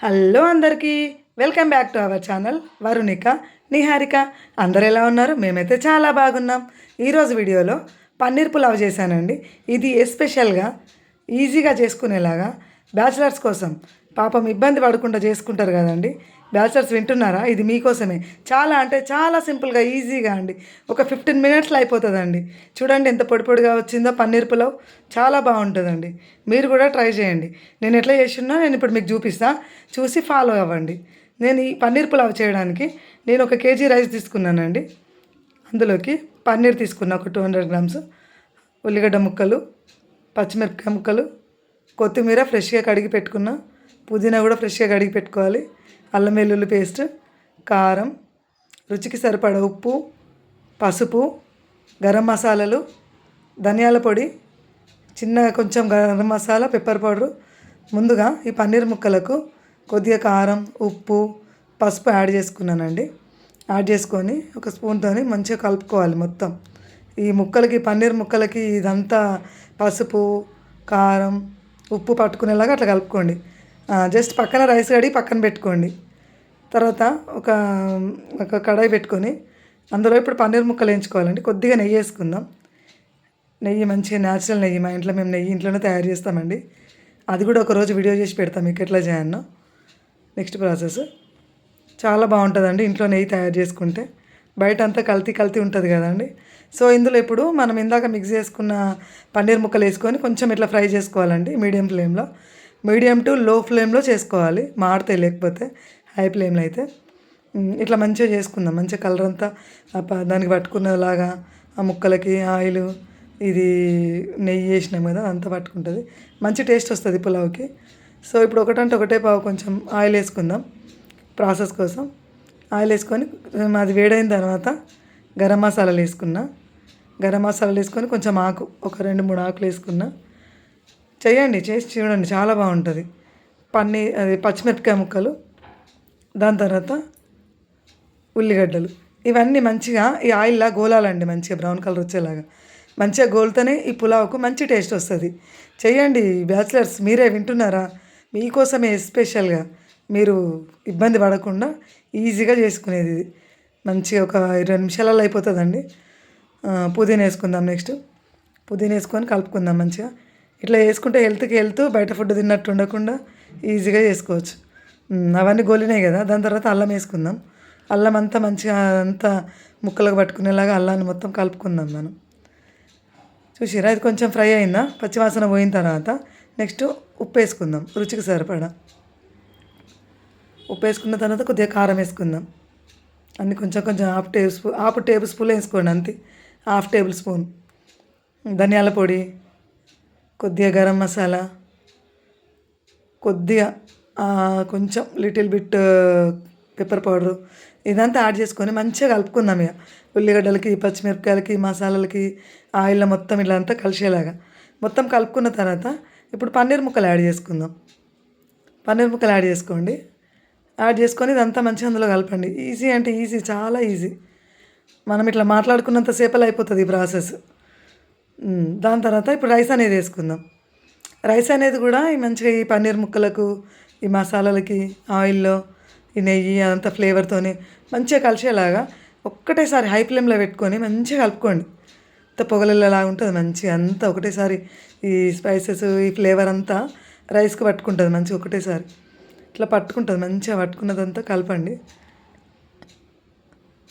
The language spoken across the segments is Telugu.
హలో అందరికీ welcome back to our channel Varunika Niharika. అందరు ఎలా ఉన్నారు? మేమైతే చాలా బాగున్నాం. ఈరోజు వీడియోలో పన్నీర్ పులావ్ చేశానండి. ఇది ఎస్పెషల్గా ఈజీగా చేసుకునేలాగా బ్యాచిలర్స్ కోసం పాపం ఇబ్బంది పడకుండా చేసుకుంటారు కదండి. బ్యాచర్స్ వింటున్నారా? ఇది మీకోసమే. చాలా అంటే చాలా సింపుల్గా ఈజీగా అండి. ఒక ఫిఫ్టీన్ మినిట్స్లో అయిపోతుందండి. చూడండి ఎంత పొడి పొడిగా వచ్చిందో పన్నీర్ పులావ్. చాలా బాగుంటుందండి. మీరు కూడా ట్రై చేయండి. నేను ఎట్లా చేసినా నేను ఇప్పుడు మీకు చూపిస్తా. చూసి ఫాలో అవ్వండి. నేను ఈ పన్నీర్ పులావ్ చేయడానికి నేను ఒక కేజీ రైస్ తీసుకున్నానండి. అందులోకి పన్నీర్ తీసుకున్నా ఒక టూ హండ్రెడ్ గ్రామ్స్. ఉల్లిగడ్డ ముక్కలు పచ్చిమిరపకాయ ముక్కలు కొత్తిమీర ఫ్రెష్గా కడిగి పెట్టుకున్నా. పుదీనా కూడా ఫ్రెష్గా కడిగి పెట్టుకోవాలి. అల్లం వెల్లుల్లి పేస్ట్ కారం రుచికి సరిపడ ఉప్పు పసుపు గరం మసాలాలు ధనియాల పొడి చిన్న కొంచెం గరం మసాలా పెప్పర్ పౌడర్. ముందుగా ఈ పన్నీర్ ముక్కలకు కొద్దిగా కారం ఉప్పు పసుపు యాడ్ చేసుకున్నానండి. యాడ్ చేసుకొని ఒక స్పూన్తో మంచిగా కలుపుకోవాలి మొత్తం. ఈ ముక్కలకి పన్నీర్ ముక్కలకి ఇదంతా పసుపు కారం ఉప్పు పట్టుకునేలాగా అట్లా కలుపుకోండి. జస్ట్ పక్కన రైస్ కడిగి పక్కన పెట్టుకోండి. తర్వాత ఒక ఒక కడాయి పెట్టుకొని అందులో ఇప్పుడు పన్నీర్ ముక్కలు వేయించుకోవాలండి. కొద్దిగా నెయ్యి వేసుకుందాం. నెయ్యి మంచిగా న్యాచురల్ నెయ్యి మా ఇంట్లో మేము నెయ్యి ఇంట్లోనే తయారు చేస్తామండి. అది కూడా ఒకరోజు వీడియో చేసి పెడతాం మీకు ఎట్లా చేయను నెక్స్ట్ ప్రాసెస్ చాలా బాగుంటుందండి ఇంట్లో నెయ్యి తయారు చేసుకుంటే. బయట అంతా కల్తీ కల్తీ ఉంటుంది కదండి. సో ఇందులో ఇప్పుడు మనం ఇందాక మిక్స్ చేసుకున్న పన్నీర్ ముక్కలు వేసుకొని కొంచెం ఇట్లా ఫ్రై చేసుకోవాలండి మీడియం ఫ్లేమ్లో. మీడియం టు లో ఫ్లేమ్లో చేసుకోవాలి. మాడితే లేకపోతే. హై ఫ్లేమ్లో అయితే ఇట్లా మంచిగా చేసుకుందాం. మంచిగా కలర్ అంతా దానికి పట్టుకున్నలాగా ఆ ముక్కలకి ఆయిల్ ఇది నెయ్యి వేసినాం కదా అంతా పట్టుకుంటుంది. మంచి టేస్ట్ వస్తుంది పులావ్కి. సో ఇప్పుడు ఒకటంటే ఒకటే పావు కొంచెం ఆయిల్ వేసుకుందాం ప్రాసెస్ కోసం. ఆయిల్ వేసుకొని అది వేడైన తర్వాత గరం మసాలాలు వేసుకున్నా. గరం మసాలాలు వేసుకొని కొంచెం ఆకు ఒక రెండు మూడు ఆకులు వేసుకున్నా. చేయండి చేసి చూడండి చాలా బాగుంటుంది. పన్నీర్ అది పచ్చిమిరపకాయ ముక్కలు. దాని తర్వాత ఉల్లిగడ్డలు. ఇవన్నీ మంచిగా ఈ ఆయిల్లా గోలాలండి మంచిగా బ్రౌన్ కలర్ వచ్చేలాగా. మంచిగా గోల్తోనే ఈ పులావ్కు మంచి టేస్ట్ వస్తుంది. చేయండి బ్యాచిలర్స్ మీరే వింటున్నారా? మీకోసమే ఎస్పెషల్గా మీరు ఇబ్బంది పడకుండా ఈజీగా చేసుకునేది ఇది. మంచిగా ఒక ఇరవై నిమిషాలలో అయిపోతుందండి. పుదీనా వేసుకుందాం నెక్స్ట్. పుదీనా వేసుకొని కలుపుకుందాం మంచిగా. ఇట్లా వేసుకుంటే హెల్త్కి హెల్త్ బయట ఫుడ్ తిన్నట్టు ఉండకుండా ఈజీగా చేసుకోవచ్చు. అవన్నీ గోలినాయి కదా. దాని తర్వాత అల్లం వేసుకుందాం. అల్లం అంతా మంచిగా అంతా ముక్కలకు పట్టుకునేలాగా అల్లాన్ని మొత్తం కలుపుకుందాం మనం. చూసిరా? ఇది కొంచెం ఫ్రై అయిందా? పచ్చివాసన పోయిన తర్వాత నెక్స్ట్ ఉప్పు వేసుకుందాం. రుచికి సరిపడా. ఉప్పు వేసుకున్న తర్వాత కొద్దిగా కారం వేసుకుందాం. అన్ని కొంచెం కొంచెం half tablespoon half tablespoon వేసుకోండి అంతే. Half tablespoon. ధనియాల పొడి కొద్దిగా గరం మసాలా కొద్దిగా కొంచెం లిటిల్ బిట్ పెప్పర్ పౌడరు ఇదంతా యాడ్ చేసుకొని మంచిగా కలుపుకుందాం ఇక. ఉల్లిగడ్డలకి పచ్చిమిరపకాయలకి మసాలాలకి ఆయిల్లో మొత్తం ఇలా అంతా కలిసేలాగా. మొత్తం కలుపుకున్న తర్వాత ఇప్పుడు పన్నీర్ ముక్కలు యాడ్ చేసుకుందాం. పన్నీర్ ముక్కలు యాడ్ చేసుకోండి. యాడ్ చేసుకొని ఇదంతా మంచిగా అందులో కలపండి. ఈజీ అంటే ఈజీ చాలా ఈజీ. మనం ఇట్లా మాట్లాడుకున్నంత సేపలు అయిపోతుంది ఈ ప్రాసెస్. దాని తర్వాత ఇప్పుడు రైస్ అనేది వేసుకుందాం. రైస్ అనేది కూడా మంచిగా ఈ పన్నీర్ ముక్కలకు ఈ మసాలాలకి ఆయిల్లో ఈ నెయ్యి అదంతా ఫ్లేవర్తోని మంచిగా కలిసేలాగా ఒక్కటేసారి హై ఫ్లేమ్లో పెట్టుకొని మంచిగా కలుపుకోండి. అంత పొగలలాగా ఉంటుంది మంచిగా. అంతా ఒకటేసారి ఈ స్పైసెస్ ఈ ఫ్లేవర్ అంతా రైస్కి పట్టుకుంటుంది మంచిగా ఒకటేసారి. ఇట్లా పట్టుకుంటుంది మంచిగా పట్టుకున్నదంతా కలపండి.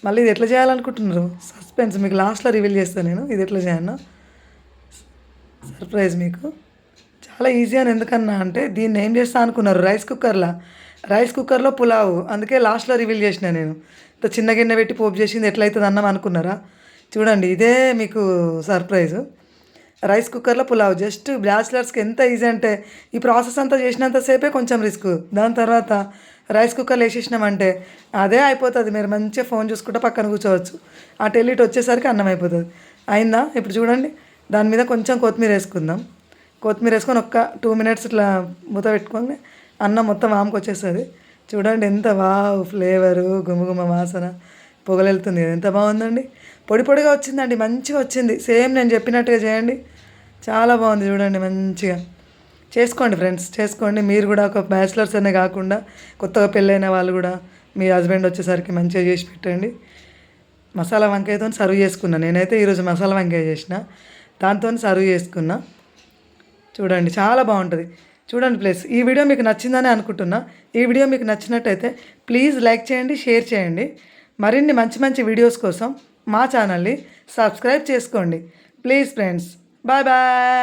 మళ్ళీ ఇది ఎట్లా చేయాలనుకుంటున్నారు? సస్పెన్స్ మీకు లాస్ట్లో రివీల్ చేస్తాను నేను. ఇది ఎట్లా చేయను సర్ప్రైజ్ మీకు. చాలా ఈజీ అని ఎందుకన్నా అంటే దీన్ని ఏం చేస్తా అనుకున్నారు? రైస్ కుక్కర్లో? రైస్ కుక్కర్లో పులావ్. అందుకే లాస్ట్లో రివీల్ చేసిన నేను. ఇంత చిన్న గిన్నె పెట్టి పోపు చేసింది ఎట్లయితుంది అన్నాం అనుకున్నారా? చూడండి ఇదే మీకు సర్ప్రైజ్ రైస్ కుక్కర్లో పులావ్. జస్ట్ బ్యాచిలర్స్కి ఎంత ఈజీ అంటే ఈ ప్రాసెస్ అంతా చేసినంతసేపే కొంచెం రిస్క్. దాని తర్వాత రైస్ కుక్కర్లో వేసేసినామంటే అదే అయిపోతుంది. మీరు మంచిగా ఫోన్ చూసుకుంటే పక్కన కూర్చోవచ్చు. ఆ టెలిట్ వచ్చేసరికి అన్నం అయిపోతుంది. అయిందా? ఇప్పుడు చూడండి దాని మీద కొంచెం కొత్తిమీర వేసుకుందాం. కొత్తిమీర వేసుకొని ఒక్క టూ మినిట్స్ ఇట్లా మూత పెట్టుకొని అన్నం మొత్తం ఆమెకు వచ్చేస్తుంది. చూడండి ఎంత వావ్ ఫ్లేవరు గుమగుమ వాసన. పొగలెళ్తుంది ఎంత బాగుందండి. పొడి పొడిగా వచ్చిందండి మంచిగా వచ్చింది. సేమ్ నేను చెప్పినట్టుగా చేయండి. చాలా బాగుంది చూడండి మంచిగా. చేసుకోండి ఫ్రెండ్స్ చేసుకోండి. మీరు కూడా ఒక బ్యాచిలర్స్ అనే కాకుండా కొత్తగా పెళ్ళైన వాళ్ళు కూడా మీ హస్బెండ్ వచ్చేసరికి మంచిగా చేసి పెట్టండి. మసాలా వంకాయతో సర్వ్ చేసుకున్నా. నేనైతే ఈరోజు మసాలా వంకాయ చేసిన. దాంతో సర్వ్ చేసుకున్నా. చూడండి చాలా బాగుంటుంది. చూడండి ప్లీజ్ ఈ వీడియో మీకు నచ్చిందని అనుకుంటున్నా. ఈ వీడియో మీకు నచ్చినట్టయితే ప్లీజ్ లైక్ చేయండి షేర్ చేయండి. మరిన్ని మంచి మంచి వీడియోస్ కోసం మా ఛానల్ని సబ్స్క్రైబ్ చేసుకోండి. Please friends bye bye.